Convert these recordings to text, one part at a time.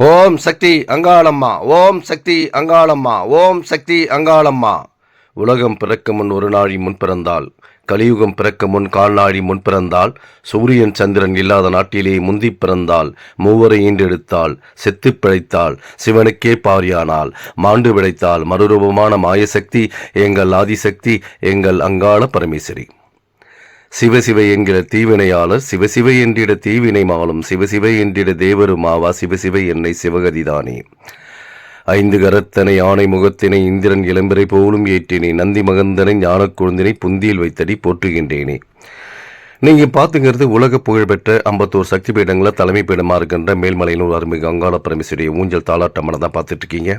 ஓம் சக்தி அங்காளம்மா ஓம் சக்தி அங்காளம்மா ஓம் சக்தி அங்காளம்மா. உலகம் பிறக்க முன் ஒரு நாழி முன் பிறந்தால் கலியுகம் பிறக்க முன் கால்நாழி முன் பிறந்தால் சூரியன் சந்திரன் இல்லாத நாட்டிலே முந்தி பிறந்தால் மூவரை ஈண்டெடுத்தால் செத்து பிழைத்தால் சிவனுக்கே பாரியானால் மாண்டு விளைத்தால் மறுரூபமான மாயசக்தி எங்கள் ஆதிசக்தி எங்கள் அங்காள பரமேஸ்வரி. சிவசிவ என்கிற தீவினையாளர் சிவசிவ என்றிட தீவினை மாலும் சிவசிவ என்றிட தேவருமாவா சிவசிவ என்னை சிவகதிதானே ஐந்து கரத்தனை ஆணை முகத்தினை இந்திரன் இளம்பிறை போலும் ஏற்றினே நந்தி மகந்தனை ஞான குழந்தினை புந்தியில் வைத்தடி போற்றுகின்றேனே. நீங்க பார்த்துங்கிறது உலக புகழ்பெற்ற அம்பத்தூர் சக்தி பீடங்களில் தலைமை பீடமா இருக்கின்ற மேல்மலையினூர் அருள்மிகு அங்காள பரமேஸ்வரிய ஊஞ்சல் தாளாட்டமனை தான் பார்த்துட்டு இருக்கீங்க.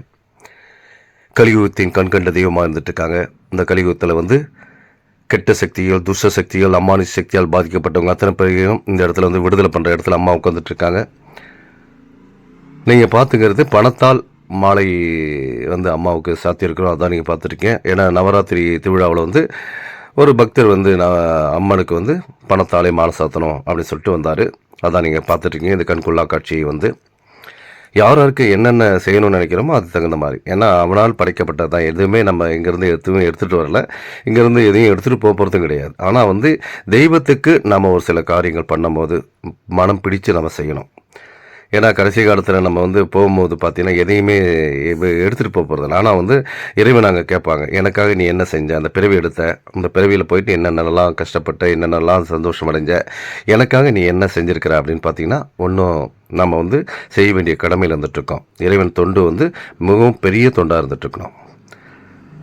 கலியுகத்தின் கண்கண்ட தெய்வமாக இருந்துட்டு இருக்காங்க. இந்த கலியுகத்தில் வந்து கெட்ட சக்திகள் துஷ்ட சக்திகள் அம்மானுஷ சக்தியால் பாதிக்கப்பட்டவங்க அத்தனை பேரையும் இந்த இடத்துல வந்து விடுதலை பண்ணுற இடத்துல அம்மா உட்காந்துட்டு இருக்காங்க. நீங்கள் பார்த்துக்கிறது பணத்தால் மாலை வந்து அம்மாவுக்கு சாத்தியிருக்கிறோம். அதான் நீங்கள் பார்த்துருக்கீங்க. ஏன்னா நவராத்திரி திருவிழாவில் வந்து ஒரு பக்தர் வந்து நான் அம்மனுக்கு வந்து பணத்தாலே மாலை சாத்தணும் அப்படின்னு சொல்லிட்டு வந்தார். அதான் நீங்கள் பார்த்துட்ருக்கீங்க இந்த கண்கொள்ளா காட்சியை வந்து யார் யாருக்கு என்னென்ன செய்யணும்னு நினைக்கிறோமோ அது தகுந்த மாதிரி. ஏன்னா அவனால் படைக்கப்பட்டது தான். எதுவுமே நம்ம இங்கேருந்து எதுவுமே எடுத்துகிட்டு வரல. இங்கேருந்து எதையும் எடுத்துகிட்டு போக போகிறதும் கிடையாது. ஆனால் வந்து தெய்வத்துக்கு நம்ம ஒரு சில காரியங்கள் பண்ணும்போது மனம் பிடிச்சு நம்ம செய்யணும். ஏன்னா கடைசி காலத்தில் நம்ம வந்து போகும்போது பார்த்தீங்கன்னா எதையுமே எடுத்துகிட்டு போக போகிறது ஆனால் வந்து இறைவன் நாங்கள் கேட்பாங்க எனக்காக நீ என்ன செஞ்ச? அந்த பிறவி எடுத்த அந்த பிறவியில் போயிட்டு என்னென்னலாம் கஷ்டப்பட்ட என்னென்னலாம் சந்தோஷம் அடைஞ்ச? எனக்காக நீ என்ன செஞ்சுருக்கிற? அப்படின்னு பார்த்தீங்கன்னா ஒன்றும் நம்ம வந்து செய்ய வேண்டிய கடமையில் இருந்துகிட்ருக்கோம் இறைவன் தொண்டு வந்து மிகவும் பெரிய தொண்டாக இருந்துகிட்ருக்கணும்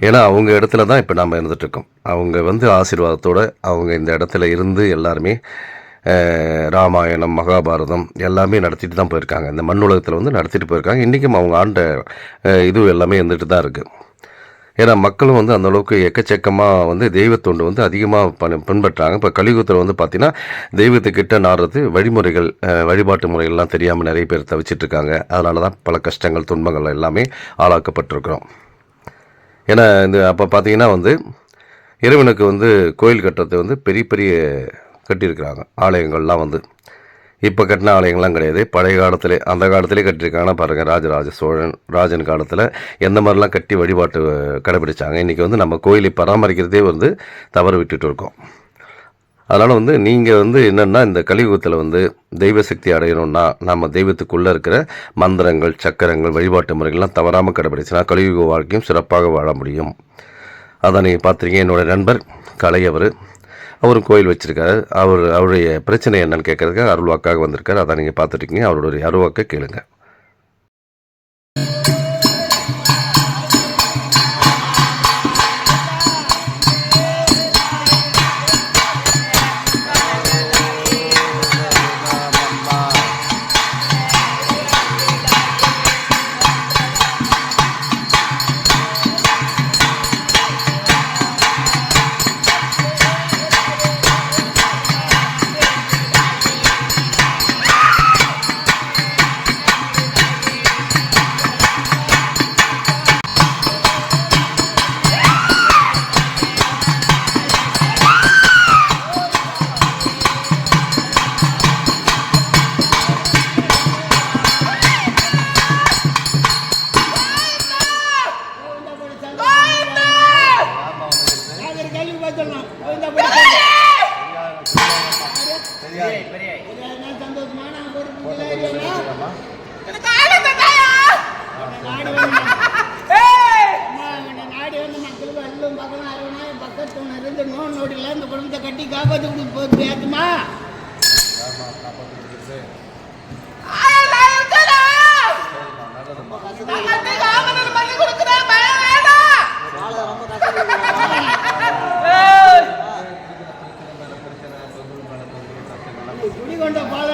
ஏன்னா அவங்க இடத்துல தான் இப்போ நம்ம இருந்துகிட்ருக்கோம் அவங்க வந்து ஆசீர்வாதத்தோடு அவங்க இந்த இடத்துல இருந்து எல்லாருமே ராமாயணம் மகாபாரதம் எல்லாமே நடத்திட்டு தான் போயிருக்காங்க. இந்த மண் உலகத்தில் வந்து நடத்திட்டு போயிருக்காங்க. இன்றைக்கும் அவங்க ஆண்ட இது எல்லாமே இருந்துட்டு தான் இருக்குது ஏன்னா மக்களும் வந்து அந்த அளவுக்கு எக்கச்சக்கமாக வந்து தெய்வத்தொண்டு வந்து அதிகமாக பண் பின்பற்றாங்க. இப்போ கலியுகத்தில் வந்து பார்த்திங்கன்னா தெய்வத்துக்கிட்ட நாடுறது வழிமுறைகள் வழிபாட்டு முறைகள்லாம் தெரியாமல் நிறைய பேர் தவிச்சிட்டு இருக்காங்க அதனால தான் பல கஷ்டங்கள் துன்பங்கள் எல்லாமே ஆளாக்கப்பட்டிருக்கிறோம். ஏன்னா இந்த அப்போ பார்த்தீங்கன்னா வந்து இறைவனுக்கு வந்து கோயில் கட்டுறது வந்து பெரிய பெரிய கட்டியிருக்கிறாங்க. ஆலயங்கள்லாம் வந்து. இப்போ கட்டின ஆலயங்கள்லாம் கிடையாது. பழைய காலத்திலே அந்த காலத்திலே கட்டியிருக்காங்கன்னா பாருங்கள் ராஜராஜ சோழன் ராஜன் காலத்தில் எந்த மாதிரிலாம் கட்டி வழிபாட்டு கடைபிடிச்சாங்க. இன்றைக்கி வந்து நம்ம கோயிலை பராமரிக்கிறதே வந்து தவறு விட்டுட்டு இருக்கோம். அதனால் வந்து நீங்கள் வந்து என்னென்னா இந்த கலியுகத்தில் வந்து தெய்வ சக்தி அடையணும்னா நம்ம தெய்வத்துக்குள்ளே இருக்கிற மந்திரங்கள் சக்கரங்கள் வழிபாட்டு முறைகள்லாம் தவறாமல் கடைபிடிச்சுன்னா கலியுக வாழ்க்கையும் சிறப்பாக வாழ முடியும். அதான் நீங்கள் பார்த்துருக்கீங்க. என்னோடய நண்பர் கலை அவர் அவரும் கோயில் வச்சிருக்காரு. அவர் அவருடைய பிரச்சனை என்னன்னு கேட்கறதுக்கு அருள்வாக்காக வந்திருக்காரு. அதான் நீங்கள் பார்த்துருக்கீங்க அவருடைய அருள்வாக்கை கேளுங்க.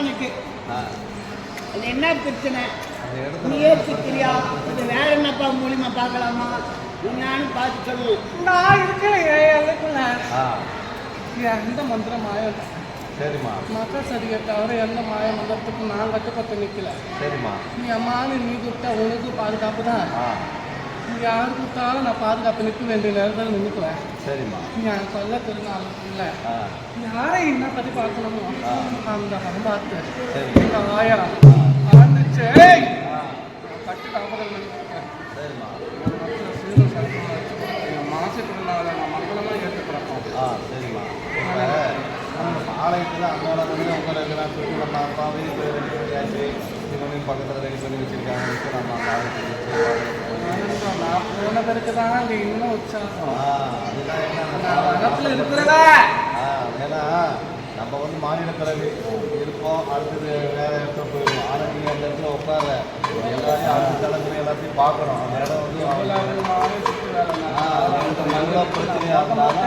பாலனுக்கு அது என்ன பிரச்சனை? நீ ஏற்றுக்கிறியா அது வேற என்னப்பா மூலியமா பார்க்கலாமா? என்னன்னு பார்த்து சொல்லு. நான் இருக்கிறேன் எனக்குள்ள எந்த மந்திரம் மாயம்? சரிம்மா. மக்கள் சரியை தவிர எந்த மாய மந்திரத்துக்கும் நான் கட்டுப்பட்டு நிற்கல சரிம்மா. நீ அம்மானு நீ கொடுத்தா உனக்கு பாதுகாப்பு தான். யார் கொடுத்தாலும் நான் பாதுகாப்பு நிற்க வேண்டிய நேரத்தில் நின்றுக்குவேன் சரிம்மா. நான் சொல்ல திருநாள் இல்லை. யாரை என்ன பற்றி பார்க்கணுமோ அந்த படம் பார்த்து எங்கள் ஆயா. ஆண்டுச்சு பட்டு காப்பதல் மாசத்துக்குள்ளால நான் மங்களமாக ஏற்றுக்கிறப்போம் ஆ சரிம்மா. ஆலயத்தில் அன்னால வந்து உங்களை எல்லாம் சொல்லி நம்ம ரெடி பண்ணியாச்சு இது வந்து பக்கத்தில் ரெடி பண்ணி வச்சுருக்காங்க. நம்ம பார்க்கணும். நான் போன பிறகு தான் அங்கே இன்னும் உற்சாகம். நான் பக்கத்தில் இருக்கிறதா? ஆ, ஏன்னா நம்ம வந்து மாநில பிறகு இருப்போம் அடுத்தது வேற இடத்துல போயிடுவோம். ஆனால் நீங்கள் அந்த இடத்துல உட்கார எல்லாரையும் அடுத்த தலைமுறை எல்லாத்தையும் பார்க்கணும். அந்த இடம் வந்து எவ்வளோ பிரச்சனையாக இருந்தாலும்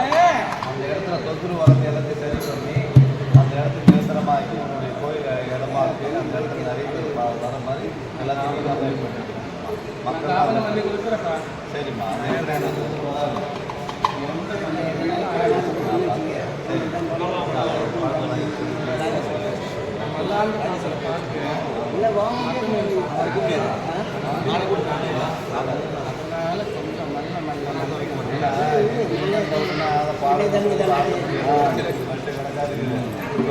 அந்த இடத்துல தொந்தரவு வரது எல்லாத்தையும் சரி பண்ணி அந்த இடத்துக்கு நிரந்தரமாக்கி உங்களுடைய கோயில் இடமா இருக்கு. அந்த இடத்துல நிறைய பேர் வர மாதிரி எல்லாத்தையும் மக்கள்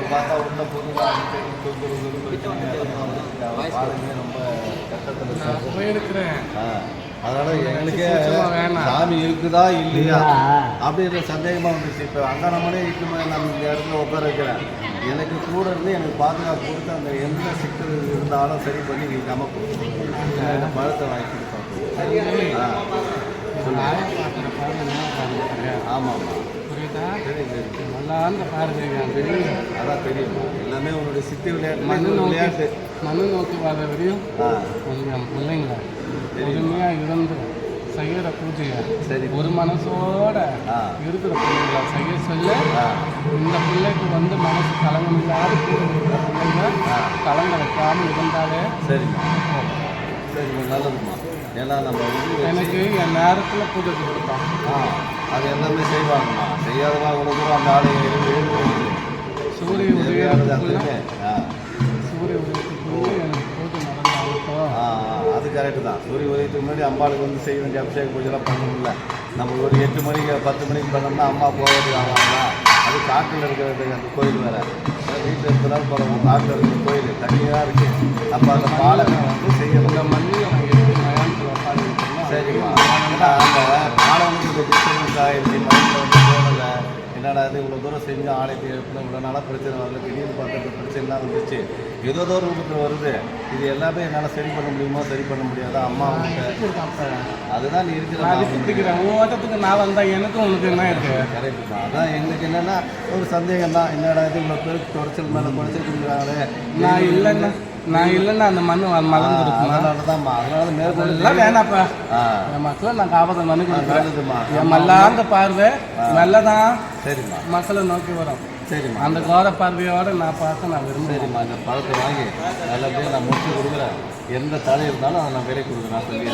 பார்த்தா உள்ள பொருள் ரொம்ப கஷ்டத்தில் நான் போயிருக்கிறேன். அதனால எங்களுக்கே. சாமி இருக்குதா இல்லையா? அப்படின்ற சந்தேகமா வந்துச்சு. இப்போ அங்கானமனே இருக்குமே நம்ம இந்த இடத்துல உட்கார வைக்கிறேன். எனக்கு கூட இருந்து எனக்கு பாதுகாப்பு கொடுத்து அந்த எந்த சிக்கல் இருந்தாலும் சரி பண்ணி கொடுக்கணும் இந்த பழத்தை வாங்கி பாருங்க ஆமாம் ஆமாம் புரியுதா? சரி சரி. மல்லாந்து பாருங்க அதான் தெரியும்? எல்லாமே உன்னுடைய சித்தி விளையாட்டு மண்ணு விளையாட்டு. மண்ணு நோக்கி வர வரையும் ஆ. கொஞ்சம் பிள்ளைங்கள பொறுமையாக இருந்து செய்கிற பூஜையை சரி. ஒரு மனசோட. இருக்கிற பிள்ளைங்கள செய்ய சொல்ல இந்த பிள்ளைக்கு வந்து மனசு கலங்கம் இல்லாத கூட இருக்கிற பிள்ளைங்க. கலங்க வைக்காம இருந்தாலே சரிம்மா சரிம்மா நல்லதும்மா ஏன்னா நம்ம வந்து எனக்கு என் நேரத்தில் பூஜை கொடுப்பான். ஆ அது எல்லாமே செய்வாங்கம்மா. செய்யாதவா இவ்வளோ தூரம் அந்த எழுதி சூரிய உதயத்துக்குள்ள கரெக்டு தான். சூரிய உதயத்துக்கு முன்னாடி அம்பாளுக்கு வந்து செய்ய வேண்டிய அபிஷேக பூஜைலாம் பண்ணணும்ல நம்ம ஒரு எட்டு மணிக்கு பத்து மணிக்கு பண்ணோம்னா அம்மா போகிறது ஆகலாம்ல அது காட்டில் இருக்கிறது அந்த கோயில் வேறு. வீட்டில் இருக்கிறதால போகிறோம் காட்டில் இருக்கிற கோயில் தனியாக இருக்குது அப்போ அந்த பாலனை வந்து மயானத்தில் உட்காந்து சரிம்மா. அந்த பாலனுக்கு இந்த டிஸ்டர்பன்ஸ் வந்து போகலை என்னடா இது? இவ்வளோ தூரம் செஞ்சு ஆலயத்தை எழுப்பின இவ்வளோ நாளாக பிரச்சனை வரல. திடீர்னு பார்த்து பிரச்சனைலாம் வந்துச்சு ஏதோ ஏதோ ரூபத்தில் வருது. இது எல்லாமே என்னால் சரி பண்ண முடியுமா? சரி பண்ண முடியாதா? அம்மா அதுதான் நீ இருக்கிற சுத்திக்கிறேன் ஓட்டத்துக்கு நான் வந்தா எனக்கும் உனக்கு என்ன இருக்கு? கரெக்ட் தான். அதான் எங்களுக்கு என்னன்னா ஒரு சந்தேகம் தான் என்னடா இது? இவ்வளோ பேருக்கு குறைச்சல் மேலே கொடுக்குறாங்களே. நான் இல்லைன்னா நான் இல்லைன்னா அந்த மண் மலர்ந்து இருக்குமா அதனால தான்மா அதனால மேற்கொண்டு அதெல்லாம் வேணாப்பா. என் மக்களை நான் காவல் மனு கொடுக்குறேன். நல்லதும்மா. என் மல்லாந்த பார்வை நல்லதான் சரிம்மா. மக்களை நோக்கி வரும். சரிம்மா. அந்த கோர பார்வையோட நான் பார்க்க நான் விரும்புகிறேன் சரிம்மா இந்த பழத்தை வாங்கி நல்லபடியாக நான் முடிச்சு கொடுக்குறேன். எந்த தடை இருந்தாலும் அதை நான் விலை கொடுக்குறேன். சொல்லி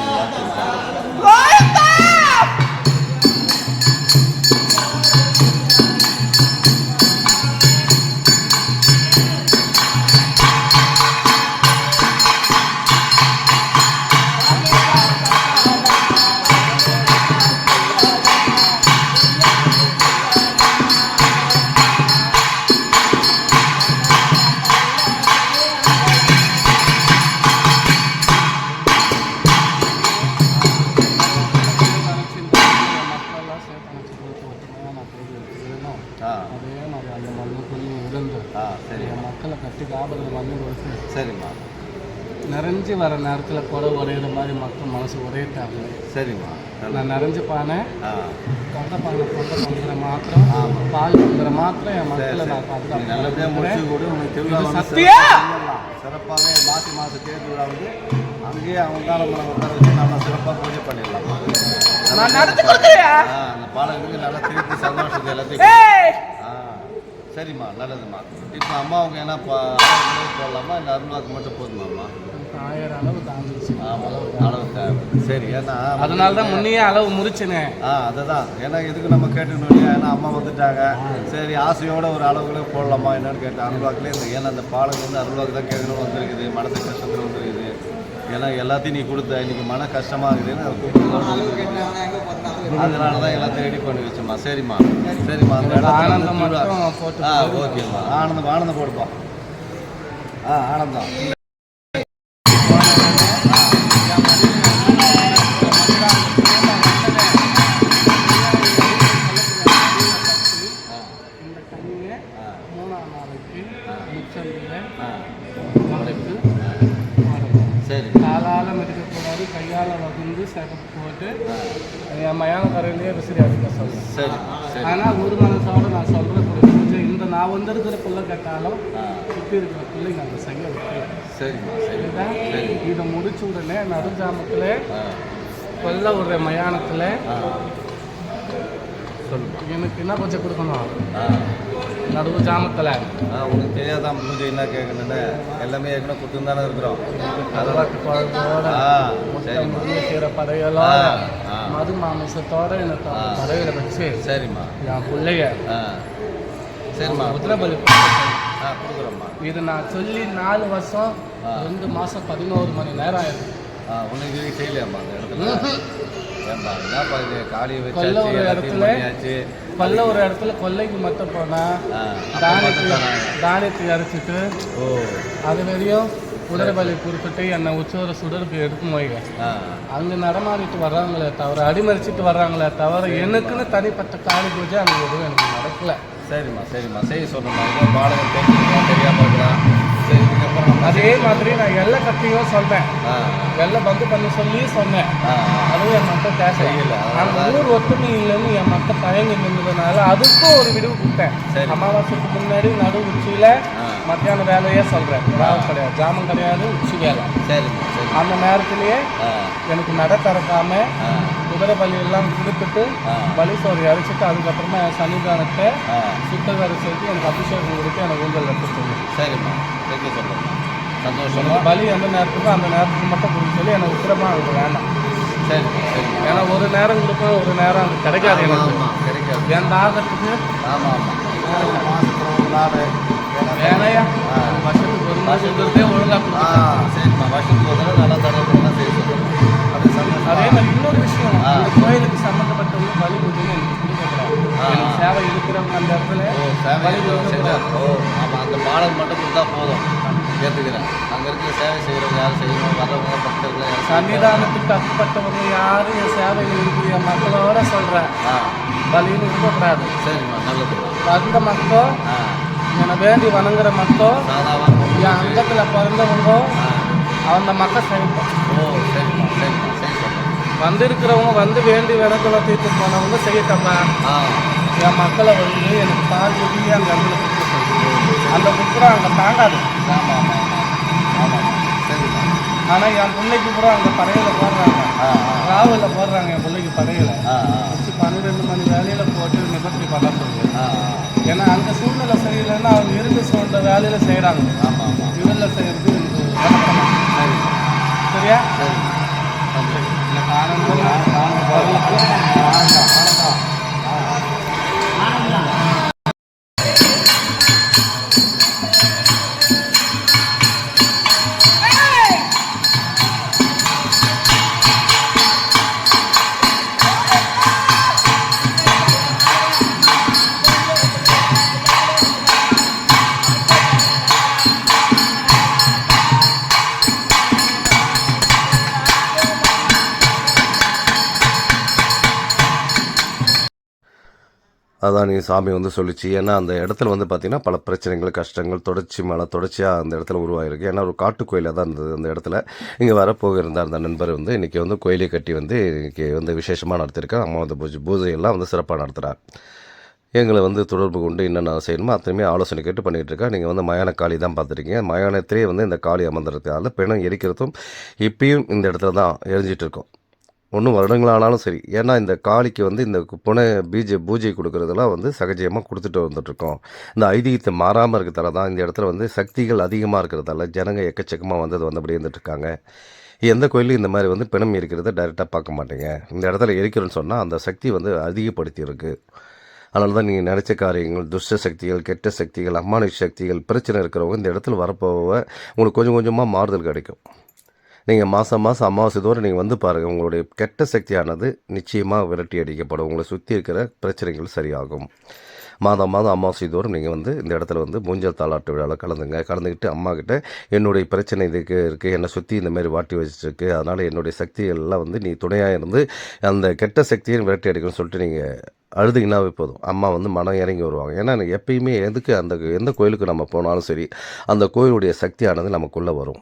நிறைஞ்சு வர நேரத்தில் குறை உடையிற மாதிரி மக்கள் மனசு உடையிட்டாங்க சரிம்மா. நான் நிறைஞ்சு பானை கொண்ட பானை கொண்ட பண்ணுற மாத்திரம் பால் பண்ணுற மாத்திரம் என் மக்களை நான் நீ நல்லபடியாக முடிச்சு கொடு. உனக்கு திருவிழா சத்தியா? சிறப்பாக மாதம் தேர் திருவிழா வந்து அங்கேயே அவங்க தான் நம்ம உட்கார வச்சு நம்ம சிறப்பாக பூஜை பண்ணிடலாம். அந்த பாலங்களுக்கு நல்லா திருப்பி சந்தோஷத்தை எல்லாத்தையும் சரிம்மா நல்லதும்மா. இப்போ அம்மா அவங்க என்ன போடலாமா? இல்லை அருள்வாக்கு மட்டும் போதுமாம்மா? ஆயிரம் அளவு தாண்டிடுச்சு ஆமாம் அளவு தேவை சரி ஏன்னா அதனால தான் முன்னையே அளவு முறிச்சினேன் ஆ அதுதான். ஏன்னா இதுக்கு நம்ம கேட்டுக்கணும் இல்லையா ஏன்னா அம்மா வந்துட்டாங்க. சரி ஆசையோட ஒரு அளவுகளை போடலாமா என்னன்னு கேட்டேன். அருள்வாக்குலேயே இந்த ஏன்னா அந்த பாலுக்கு வந்து அருள்வாக்கு தான் கேட்கணும் வந்திருக்குது. மனசு கஷ்டத்தில் வந்திருக்குது. ஏன்னா எல்லாத்தையும் நீ கொடுத்த இன்னைக்கு மன கஷ்டமாக இருக்குதுன்னு அதனால தான் எல்லாத்தையும் ரெடி பண்ணி வச்சோம்மா. சரிம்மா. சரிம்மா அந்த ஆனந்தம் ஆ ஓகேம்மா. ஆனந்தம் ஆனந்தம் போடுப்போம் ஆ ஆனந்தம். கையால் வந்து சிகப்பு போட்டு என் மயான கரையிலேயே விசிறி அடிக்க சொல்லுவேன் ஆனால் ஒரு மனசோட நான் சொல்கிற பூஜை இந்த நான் வந்திருக்கிற பிள்ளை கேட்டாலும் சுற்றி இருக்கிற பிள்ளைங்க அந்த சங்கம் விட்டுருவேன். சரிம்மா சரி. சரிதா? இதை முடிச்ச உடனே நடுஜாமத்தில் கொல்ல ஒரு மயானத்தில் ஆ. சொல்லுமா எனக்கு என்ன பூஜை கொடுக்கணும்? நடுவு ஜாமத்தில் உனக்கு தெரியாதான் பூஜை என்ன கேட்கணுன்னு எல்லாமே ஏற்கனவே கொடுத்துன்னு தானே இருக்கிறோம். அதெல்லாம் குழம்போட ஆ, ஆ. மது மாமிசத்தோட எனக்கு. படையில வச்சு சரிம்மா. என் பிள்ளைய சரிம்மா. உத்திரபலி ஆ கொடுக்குறோம்மா. இது நான் சொல்லி நாலு வருஷம். ரெண்டு மாசம் பதினோரு மணி நேரம் ஆயிடுது ஆ உனக்கு இது செய்யலையாம்மா அந்த இடத்துல? ஏன்பா என்னப்பா இது? காளியை கொல்ல ஒரு இடத்துல கொல்ல ஒரு இடத்துல கொல்லைக்கு மட்டும் போனா ஆ அப்ப தானியத்தை? தானியத்தை அரைச்சிட்டு ஓ. அது வரையும் குதிரைபலி கொடுத்துட்டு என்னை உச்சோர சுடருக்கு எடுக்கும் ஆ. அங்கே நடமாடிட்டு வர்றாங்களே தவிர அடிமறிச்சிட்டு வர்றாங்களே தவிர எனக்குன்னு தனிப்பட்ட காளி பூஜை அங்கே எதுவும் எனக்கு நடக்கல. சரிம்மா சரிம்மா. செய்ய சொல்லுமா தெரிஞ்சுக்கலாம் தெரியாமல் நம்ம அதே மாதிரி நான் எல்லா கத்தியும் சொல்றேன் ஆ. எல்லாம் பங்கு பண்ணி சொல்லி சொன்னேன். அதுவும் என் மக்கள் செய்யல. அந்த ஊர் ஒத்துமை இல்லைன்னு என் மக்கள் தயங்கி நின்றதுனால அதுக்கும் ஒரு விடுவு கொடுத்தேன். அமாவாசைக்கு முன்னாடி நடு உச்சியில. மத்தியான வேலையே சொல்றேன். ராவு கிடையாது. ஜாமம் கிடையாது உச்சி வேலை. சரி அந்த நேரத்திலேயே எனக்கு நட திறக்காம ஆ. குதிரை பலி எல்லாம் கொடுத்துட்டு. பலி சோறு அரைச்சிட்டு அதுக்கப்புறமா சன்னிதானத்தை சுத்தகரை சேர்த்து எனக்கு அபிஷேகம் கொடுத்து எனக்கு ஊஞ்சல் வைக்க சொல்லி. சரிம்மா. வைக்க சொல்லுமா சந்தோஷமா. பலி எந்த நேரத்துக்கு அந்த நேரத்துக்கு மட்டும் கொடுக்க சொல்லி. எனக்கு உத்தரமா எனக்கு வேண்டாம். சரிம்மா சரிம்மா. ஏன்னா ஒரு நேரம் கொடுப்பேன் ஒரு நேரம் அது கிடைக்காது எனக்கு. கிடைக்காது. என் தாகத்துக்கு ஆமாம் ஆமாம் ஏன்னா வேலையா. வருஷத்துக்கு ஒரு மாதம் இருக்கிறதே ஒழுங்கா ஆ கொடுத்துட்டேன். சரிம்மா. வருஷத்துக்கு ஒரு நல்லா தடவை சொல்லுங்கள் அது சந்தோஷமா அதே மாதிரி இன்னொரு விஷயம். கோயிலுக்கு சம்மந்தப்பட்டவங்க பலி பூஜைன்னு எனக்கு சேவை இருக்கிறவங்க அந்த இடத்துல ஓ சேவை ஓ ஆமாம் அந்த பாடல் மட்டும் கொடுத்தா போதும். ஏற்றுக்கிறேன் அங்கே இருக்கிற சேவை செய்கிறவங்க யாரும் செய்யணும்? வர்றவங்க பக்தர்கள் யாரும். சன்னிதானத்துக்கு அப்புப்பட்டவங்க யாரும் என் சேவையில் இருக்கிற மக்களோட சொல்றேன். ஆ. பலின்னு இருக்கக்கூடாது சரிம்மா நல்லதுமா அந்த மக்கள் ஆ. என்னை வேண்டி வணங்குற மக்கள் என் அங்கத்தில் பிறந்தவங்க அந்த மக்கள் செய்யணும் ஓ சரிம்மா சரிம்மா சரி வந்திருக்கிறவங்க வந்து வேண்டி வினக்குள்ள தீர்த்து போனவங்க செய்யட்டப்பா. என் மக்களை வந்து எனக்கு பால் ஊற்றி அந்த இடத்துல அந்த குப்புறம் அங்கே தாங்காது. ஆமாம் ஆமாம் ஆமாம் ஆமாம் சரிம்மா ஆனால் என் பிள்ளைக்கு கூட அங்கே படையில போடுறாங்க. ஆ ராவில் போடுறாங்க என் பிள்ளைக்கு படையில. ஆ ஆ பன்னிரெண்டு மணி வேலையில போட்டு நிபர்த்தி பண்ண சொல்லு ஆ ஏன்னா அந்த சூழ்நிலை செய்யலைன்னா அவங்க இருந்து சூழ்ந்த வேலையில செய்கிறாங்க ஆமாம் ஆமாம் இவரில் செய்கிறது சரியா? சரி. சரி. எனக்கு ஆனந்தம் அதான் நீ சாமி வந்து சொல்லிச்சு. ஏன்னா அந்த இடத்துல வந்து பார்த்தீங்கன்னா பல பிரச்சனைகள் கஷ்டங்கள் தொடர்ச்சி மழை தொடர்ச்சியாக அந்த இடத்துல உருவாகிருக்கு ஏன்னா ஒரு காட்டு கோயிலாக தான் இருந்தது அந்த இடத்துல. இங்கே வரப்போக இருந்தார் அந்த நண்பர் வந்து இன்றைக்கி வந்து கோயிலை கட்டி வந்து இன்றைக்கி வந்து விசேஷமாக நடத்திருக்கார் அம்மா வந்து பூஜை பூஜையெல்லாம் வந்து சிறப்பாக நடத்துகிறார் எங்களை வந்து தொடர்பு கொண்டு என்னென்ன செய்யணுமோ? அத்தனையுமே ஆலோசனை கேட்டு பண்ணிகிட்டு இருக்கா நீங்கள் வந்து மயான காளி தான் பார்த்துருக்கீங்க மயானத்திலே வந்து இந்த காளி அமர்ந்திருக்கிறதால பிணம் எரிக்கிறதும் இப்பயும் இந்த இடத்துல தான் எரிஞ்சிட்டு இருக்கோம். ஒன்றும் வருடங்களானாலும் சரி. ஏன்னா இந்த காளிக்கு வந்து இந்த புனை பீஜ பூஜை கொடுக்குறதெல்லாம் வந்து சகஜமாக கொடுத்துட்டு வந்துட்ருக்கோம் இந்த ஐதீகத்தை மாறாமல் இருக்கிறதால தான் இந்த இடத்துல வந்து சக்திகள் அதிகமாக இருக்கிறதால ஜனங்க எக்கச்சக்கமாக வந்து அப்படியே வந்தபடி இருந்துட்டுருக்காங்க. எந்த கோயிலும் இந்த மாதிரி வந்து பிணம் இருக்கிறத டைரெக்டாக பார்க்க மாட்டேங்க. இந்த இடத்துல எரிக்கிறோன்னு சொன்னால் அந்த சக்தி வந்து அதிகப்படுத்தி இருக்கு அதனால தான் நீங்கள் நினச்ச காரியங்கள் துஷ்ட சக்திகள் கெட்ட சக்திகள் அம்மானுஷ சக்திகள் பிரச்சனை இருக்கிறவங்க இந்த இடத்துல வரப்போக உங்களுக்கு கொஞ்சம் கொஞ்சமாக மாறுதல் கிடைக்கும். நீங்கள் மாதம் மாதம் அமாவாசை தோறும் நீங்கள் வந்து பாருங்கள் உங்களுடைய கெட்ட சக்தியானது நிச்சயமாக விரட்டி அடிக்கப்படும். உங்களை சுற்றி இருக்கிற பிரச்சனைகள் சரியாகும். மாதம் மாதம் அமாவாசை தோறும் நீங்கள் வந்து இந்த இடத்துல வந்து மூஞ்சல் தாளாட்டு விழாவில் கலந்துங்க. கலந்துக்கிட்டு அம்மா கிட்ட என்னுடைய பிரச்சனை இதுக்கு இருக்குது என்னை சுற்றி இந்த மாதிரி வாட்டி வச்சிருக்கு அதனால் என்னுடைய சக்திகள் எல்லாம் வந்து நீ துணையாக இருந்து அந்த கெட்ட சக்தியை விரட்டி அடிக்கணும்னு சொல்லிட்டு நீங்கள் அழுதுங்கனாவே போதும். அம்மா வந்து மனம் இறங்கி வருவாங்க. ஏன்னா எப்பயுமே எதுக்கு அந்த எந்த கோயிலுக்கு நம்ம போனாலும் சரி அந்த கோயிலுடைய சக்தியானது நமக்குள்ளே வரும்.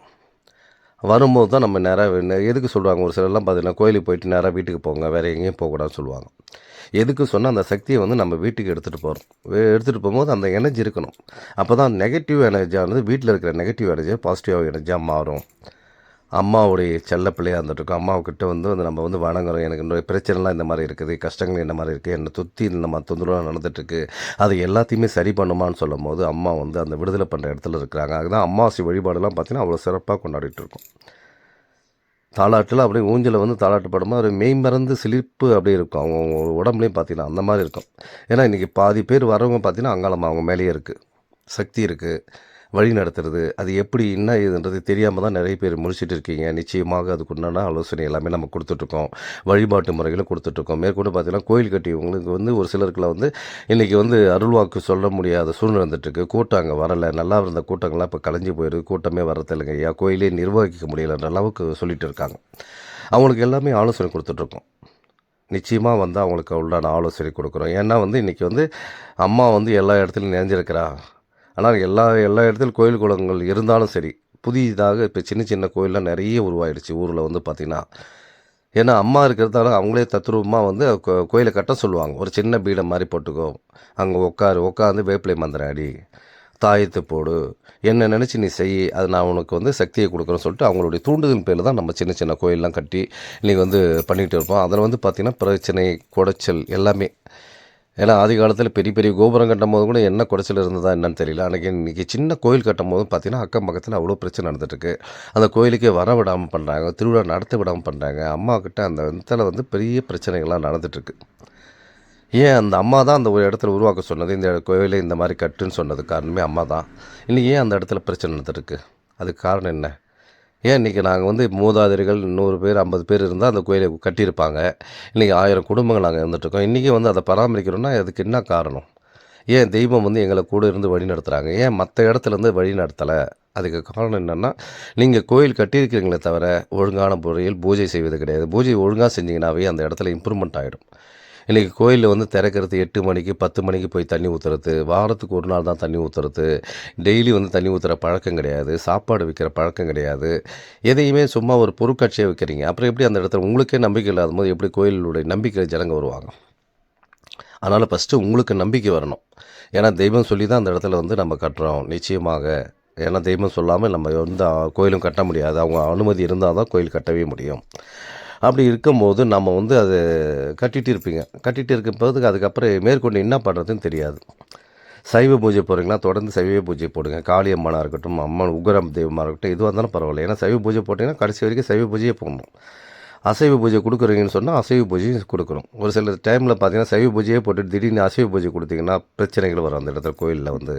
வரும்போது தான் நம்ம நேராக எதுக்கு சொல்லுவாங்க? ஒரு சிலர்லாம் பார்த்தீங்கன்னா கோயிலுக்கு போயிட்டு நேராக வீட்டுக்கு போங்க வேறு எங்கேயும் போகக்கூடாதுன்னு சொல்லுவாங்க. எதுக்கு சொன்னால் அந்த சக்தியை வந்து நம்ம வீட்டுக்கு எடுத்துகிட்டு போகிறோம் எடுத்துகிட்டு போகும்போது அந்த எனர்ஜி இருக்கணும். அப்போ தான் நெகட்டிவ் எனர்ஜியானது வீட்டில் இருக்கிற நெகட்டிவ் எனர்ஜியாக பாசிட்டிவ் எனர்ஜியாக மாறும். அம்மாவுடைய செல்ல பிள்ளையாக இருந்துட்டு இருக்கோம் அம்மாவுக்கிட்ட வந்து வந்து நம்ம வந்து வணங்குறோம். எனக்கு இன்னொரு பிரச்சனைலாம் இந்த மாதிரி இருக்குது. கஷ்டங்கள் என்ன மாதிரி இருக்குது? என்னை தொத்தி இந்த மாதிரி தொந்தரவாக நடந்துட்டுருக்கு. அது எல்லாத்தையுமே சரி பண்ணுமான்னு சொல்லும் போது அம்மா வந்து அந்த விடுதலை பண்ணுற இடத்துல இருக்கிறாங்க. அதுதான் அம்மாவாசை வழிபாடெல்லாம் பார்த்தீங்கன்னா அவ்வளோ சிறப்பாக கொண்டாடிட்டு இருக்கோம். தாலாட்டில் அப்படியே ஊஞ்சலை வந்து தாளாட்டு படமாக ஒரு மெய் மறந்து சிலிர்ப்பு அப்படியே இருக்கும். அவங்க அவங்க உடம்புலையும் பார்த்தீங்கன்னா அந்த மாதிரி இருக்கும். ஏன்னா இன்றைக்கி பாதி பேர் வரவங்க பார்த்தீங்கன்னா அங்காளம்மா அவங்க மேலேயே இருக்குது சக்தி இருக்குது வழி நடத்துறது அது எப்படி என்ன இதுன்றது தெரியாமல் தான் நிறைய பேர் முடிச்சிட்டு இருக்கீங்க. நிச்சயமாக அதுக்கு உண்டான ஆலோசனை எல்லாமே நம்ம கொடுத்துட்ருக்கோம். வழிபாட்டு முறைகளும் கொடுத்துட்ருக்கோம். மேற்கொண்டு பார்த்தீங்கன்னா கோயில் கட்டியவங்களுக்கு வந்து ஒரு சிலருக்குலாம் வந்து இன்றைக்கி வந்து அருள்வாக்கு சொல்ல முடியாத சூழ்நிலை வந்துட்டுருக்கு கூட்டம் அங்கே வரலை. நல்லா இருந்த கூட்டங்கள்லாம் இப்போ கலைஞ்சு போயிருக்கு. கூட்டமே வரதில்லைங்க ஐயா. கோயிலே நிர்வகிக்க முடியலன்ற அளவுக்கு சொல்லிட்டு இருக்காங்க. அவங்களுக்கு எல்லாமே ஆலோசனை கொடுத்துட்ருக்கோம். நிச்சயமாக வந்து அவங்களுக்கு உண்டான ஆலோசனை கொடுக்குறோம். ஏன்னா வந்து இன்றைக்கி வந்து அம்மா வந்து எல்லா இடத்துலையும் நிறைஞ்சிருக்கிறா ஆனால் எல்லா எல்லா இடத்துலையும் கோயில் குளங்கள் இருந்தாலும் சரி புதிதாக இப்போ சின்ன சின்ன கோயிலெலாம் நிறைய உருவாயிடுச்சு ஊரில் வந்து பார்த்திங்கன்னா ஏன்னா அம்மா இருக்கிறதால அவங்களே தத்ரூபமாக வந்து கோயிலை கட்ட சொல்லுவாங்க. ஒரு சின்ன பீடம் மாதிரி போட்டுக்கோ. அங்கே உட்காரு உட்காந்து வேப்பிலை மந்திரம் அடி தாயத்து போடு என்ன நினச்சி நீ செய் அது நான் உனக்கு வந்து சக்தியை கொடுக்குறேன்னு சொல்லிட்டு அவங்களுடைய தூண்டுதல் பேரில் தான் நம்ம சின்ன சின்ன கோயிலெலாம் கட்டி இன்றைக்கி வந்து பண்ணிகிட்டு இருப்போம் அதில் வந்து பார்த்திங்கன்னா பிரச்சனை குடைச்சல் எல்லாமே ஏன்னா ஆதி காலத்தில் பெரிய பெரிய கோபுரம் கட்டும் போது கூட என்ன குறைச்சல் இருந்ததா என்னன்னு தெரியல. அன்றைக்கி இன்றைக்கி சின்ன கோயில் கட்டும் போது பார்த்தீங்கன்னா அக்கம் பக்கத்தில் அவ்வளோ பிரச்சனை நடந்துட்டுருக்கு. அந்த கோயிலுக்கே வர விடாமல் பண்ணுறாங்க திருவிழா நடத்த விடாமல் பண்ணுறாங்க அம்மாக்கிட்ட அந்த இடத்துல வந்து பெரிய பிரச்சனைகள்லாம் நடந்துகிட்ருக்கு ஏன் அந்த அம்மா தான் அந்த ஒரு இடத்துல உருவாக்க சொன்னது? இந்த கோயிலை இந்த மாதிரி கட்டுன்னு சொன்னது காரணமே அம்மா தான். இன்றைக்கி ஏன் அந்த இடத்துல பிரச்சனை நடந்துருக்கு அதுக்கு காரணம் என்ன? ஏன் இன்றைக்கி நாங்கள் வந்து மூதாதையர்கள் நூறு பேர் ஐம்பது பேர் இருந்தால் அந்த கோயிலை கட்டியிருப்பாங்க. இன்றைக்கி ஆயிரம் குடும்பங்கள் நாங்கள் இருந்துகிட்ருக்கோம் இன்றைக்கி வந்து அதை பராமரிக்கிறோன்னா அதுக்கு என்ன காரணம்? ஏன் தெய்வம் வந்து எங்களை கூட இருந்து வழி நடத்துகிறாங்க ஏன் மற்ற இடத்துல இருந்து வழி நடத்தலை? அதுக்கு காரணம் என்னென்னா நீங்கள் கோயில் கட்டியிருக்கிறீங்களே தவிர ஒழுங்கான முறையில் பூஜை செய்வது கிடையாது. பூஜை ஒழுங்காக செஞ்சீங்கன்னாவே அந்த இடத்துல இம்ப்ரூவ்மெண்ட் ஆகிடும் இன்றைக்கி கோயிலில் வந்து திறக்கிறது எட்டு மணிக்கு பத்து மணிக்கு போய் தண்ணி ஊற்றுறது வாரத்துக்கு ஒரு நாள் தான் தண்ணி ஊற்றுறது டெய்லி வந்து தண்ணி ஊற்றுற பழக்கம் கிடையாது சாப்பாடு விற்கிற பழக்கம் கிடையாது. எதையுமே சும்மா ஒரு பொருட்காட்சியை வைக்கிறீங்க. அப்புறம் எப்படி அந்த இடத்துல உங்களுக்கே நம்பிக்கை இல்லாத போது எப்படி கோயிலுடைய நம்பிக்கை ஜனங்க வருவாங்க? அதனால் ஃபஸ்ட்டு உங்களுக்கு நம்பிக்கை வரணும். ஏன்னா தெய்வம் சொல்லி தான் அந்த இடத்துல வந்து நம்ம கட்டுறோம். நிச்சயமாக. ஏன்னா தெய்வம் சொல்லாமல் நம்ம வந்து கோயிலும் கட்ட முடியாது. அவங்க அனுமதி இருந்தால் தான் கோயில் கட்டவே முடியும். அப்படி இருக்கும்போது நம்ம வந்து அது கட்டிகிட்டு இருப்பீங்க. கட்டிகிட்டு இருக்கும்போது அதுக்கப்புறம் மேற்கொண்டு என்ன பண்ணுறதுன்னு தெரியாது. சைவ பூஜை போகிறீங்களா தொடர்ந்து சைவ பூஜை போடுங்க. காளி அம்மனாக இருக்கட்டும் அம்மன் உக்ரம் தெய்வமாக இருக்கட்டும் எதுவாக இருந்தாலும் பரவாயில்ல. ஏன்னா சைவ பூஜை போட்டிங்கன்னா கடைசி வரைக்கும் சைவ பூஜையே போடணும். அசைவ பூஜை கொடுக்குறீங்கன்னு சொன்னால் அசைவ பூஜையும் கொடுக்கணும். ஒரு சில டைமில் பார்த்தீங்கன்னா சைவ பூஜையே போட்டு திடீர்னு அசைவ பூஜை கொடுத்தீங்கன்னா பிரச்சனைகள் வரும் அந்த இடத்துல கோயிலில் வந்து.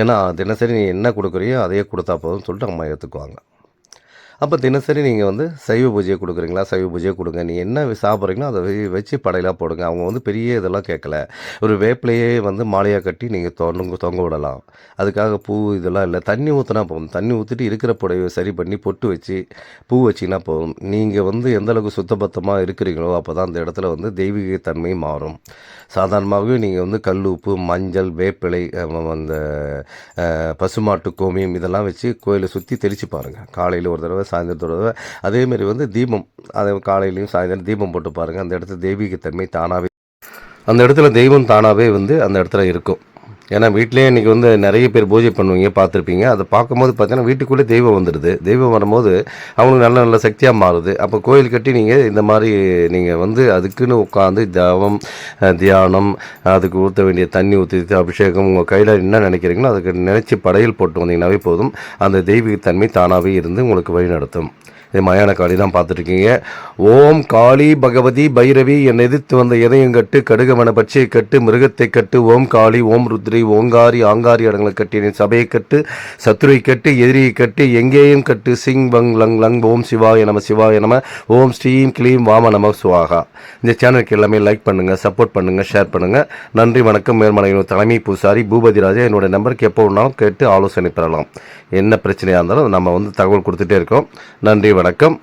ஏன்னா தினசரி நீ என்ன கொடுக்குறியோ அதையே கொடுத்தா போதும்னு சொல்லிட்டு அம்மா ஏற்றுக்குவாங்க அப்போ தினசரி நீங்கள் வந்து சைவ பூஜையை கொடுக்குறீங்களா? சைவ பூஜையை கொடுங்க. நீ என்ன சாப்பிட்றீங்களோ அதை வச்சு படையலாக போடுங்க. அவங்க வந்து பெரிய இதெல்லாம் கேட்கல. ஒரு வேப்பிலையே வந்து மாலையாக கட்டி நீங்கள் தொங்க தொங்க விடலாம். அதுக்காக பூ இதெல்லாம் இல்லை. தண்ணி ஊற்றினா போதும். தண்ணி ஊற்றிட்டு இருக்கிற புடவை சரி பண்ணி பொட்டு வச்சு பூ வச்சிங்கன்னா போதும். நீங்கள் வந்து எந்தளவுக்கு சுத்தபத்தமாக இருக்கிறீங்களோ அப்போ தான் அந்த இடத்துல வந்து தெய்வீக தன்மை மாறும். சாதாரணமாகவே நீங்கள் வந்து கல் உப்பு மஞ்சள் வேப்பிலை அந்த பசுமாட்டு கோமியம் இதெல்லாம் வச்சு கோயிலை சுற்றி தெளித்து பாருங்கள் காலையில் ஒரு தடவை சாயந்தரத்து ஒரு அதேமாரி வந்து தீபம் அதே காலையிலையும் சாயந்தரம் தீபம் போட்டு பாருங்கள் அந்த இடத்துல தெய்வீகத்தன்மை தானாகவே அந்த இடத்துல தெய்வம் தானாகவே வந்து அந்த இடத்துல இருக்கும். ஏன்னா வீட்டிலே இன்றைக்கி வந்து நிறைய பேர் பூஜை பண்ணுவீங்க பார்த்துருப்பீங்க. அதை பார்க்கும்போது பார்த்தீங்கன்னா வீட்டுக்குள்ளே தெய்வம் வந்துடுது. தெய்வம் வரும்போது அவங்களுக்கு நல்ல நல்ல சக்தியாக மாறுது. அப்போ கோயில் கட்டி நீங்கள் இந்த மாதிரி நீங்கள் வந்து அதுக்குன்னு உட்காந்து தவம் தியானம் அதுக்கு ஊற்ற வேண்டிய தண்ணி ஊற்றி அபிஷேகம் உங்கள் கையில் என்ன நினைக்கிறீங்களோ அதுக்கு நினச்சி படையல் போட்டு வந்தீங்கன்னாவே போதும். அந்த தெய்வீகத்தன்மை தானாகவே இருந்து உங்களுக்கு வழிநடத்தும். இது மயான காளி தான் பார்த்துட்ருக்கீங்க ஓம் காளி பகவதி பைரவி என்னை எதிர்த்து வந்த இதயம் கட்டு கடுகமன பச்சையை கட்டு மிருகத்தை கட்டு ஓம் காளி ஓம் ருத்ரி ஓங்காரி ஆங்காரி அடங்களை கட்டி சபையை கட்டு சத்ருவை கட்டு எதிரியை கட்டு எங்கேயும் கட்டு சிங் பங் லங் லங் ஓம் சிவாய நம சிவாய நம ஓம் ஸ்ரீம் கிளீம் வாம நம சுவாகா. இந்த சேனலுக்கு எல்லாமே லைக் பண்ணுங்கள் சப்போர்ட் பண்ணுங்கள் ஷேர் பண்ணுங்கள் நன்றி வணக்கம் மேல்மலையினோட தலைமை பூசாரி பூபதி ராஜா என்னோட நம்பருக்கு எப்போ வேணாலும் கேட்டு ஆலோசனை பெறலாம். என்ன பிரச்சனையாக இருந்தாலும் நம்ம வந்து தகவல் கொடுத்துட்டே இருக்கோம். நன்றி வணக்கம்.